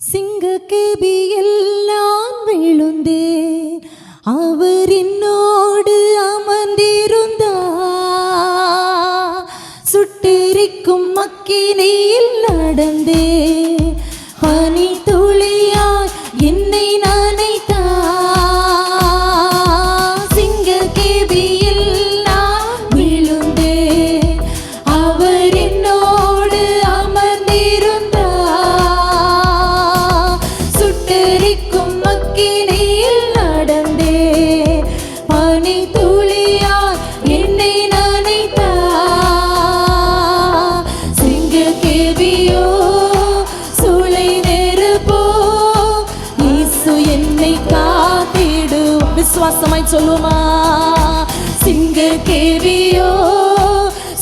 சிங்க கேபியில் விசுவாசமாய் சொல்லுமா? சிங்க கேவியோ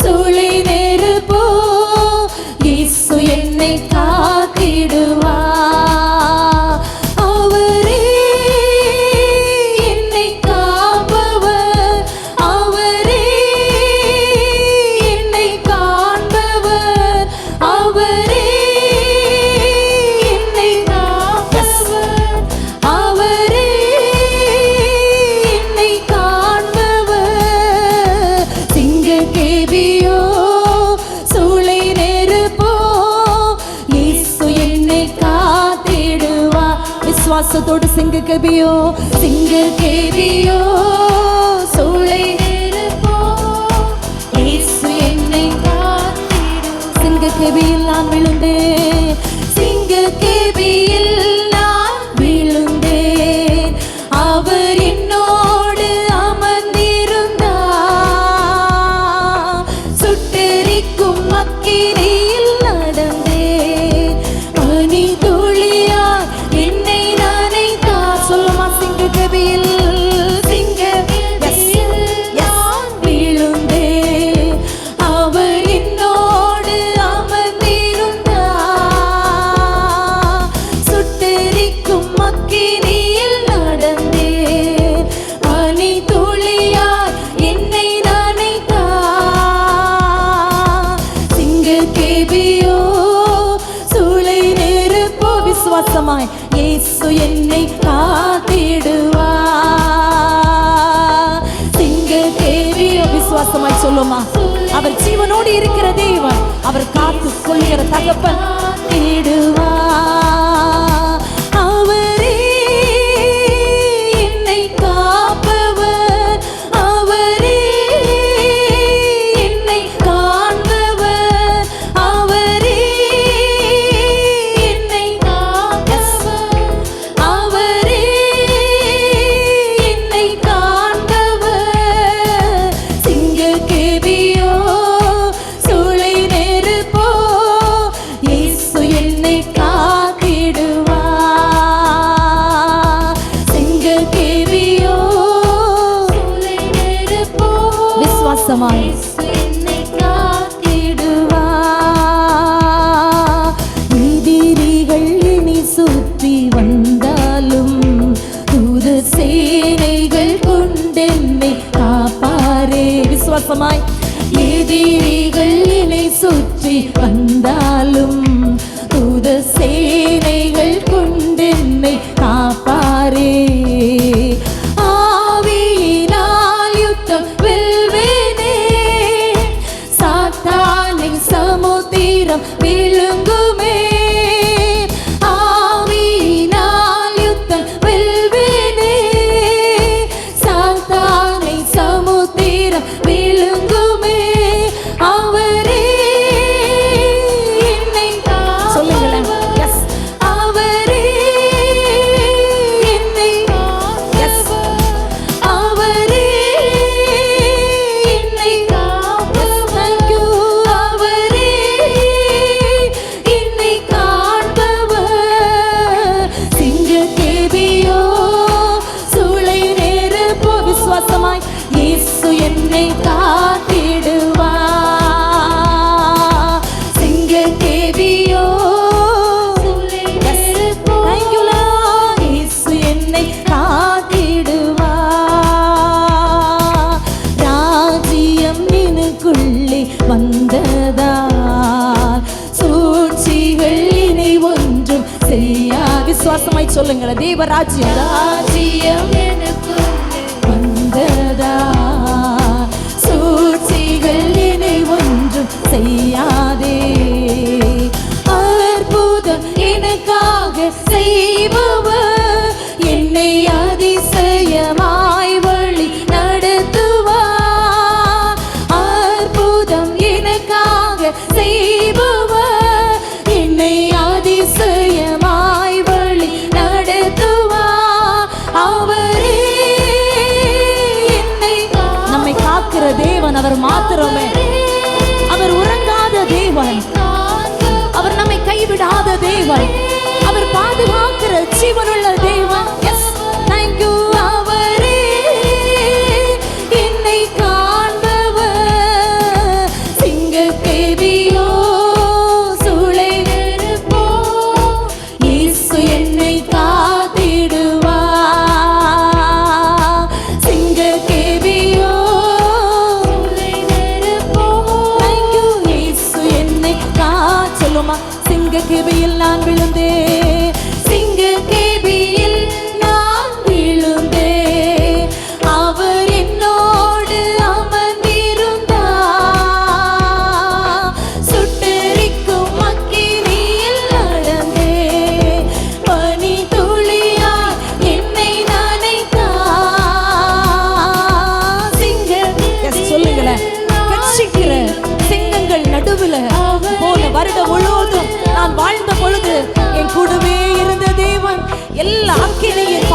சுழி நேரு போ விசுவாசத்தோடு சிங்க கபியோ சிங்க கேவியோ சூளை சிங்க கேவியில் நான் விழுந்தேன். சிங்க கேவியோ பத்திரமாய் இயேசு என்னை காத்திடுவா. சிங்க தேவிய விசுவாசமாய் சொல்லுமா அவர் ஜீவனோடு இருக்கிற தேவன் அவர் காத்து கொள்கிற தகப்பன் தேடுவார். தேசமாய் எதிரிகள் இணை சுற்றி வந்த விசுவாசமாய் சொல்லுங்கள தேவ ராஜ்யம் வந்ததா? சூழ்ச்சிகள் இணை ஒன்றும் செய்யாதே. அற்புதம் எனக்காக செய்பவர் 제발 எல்லா ஆக்கினையும்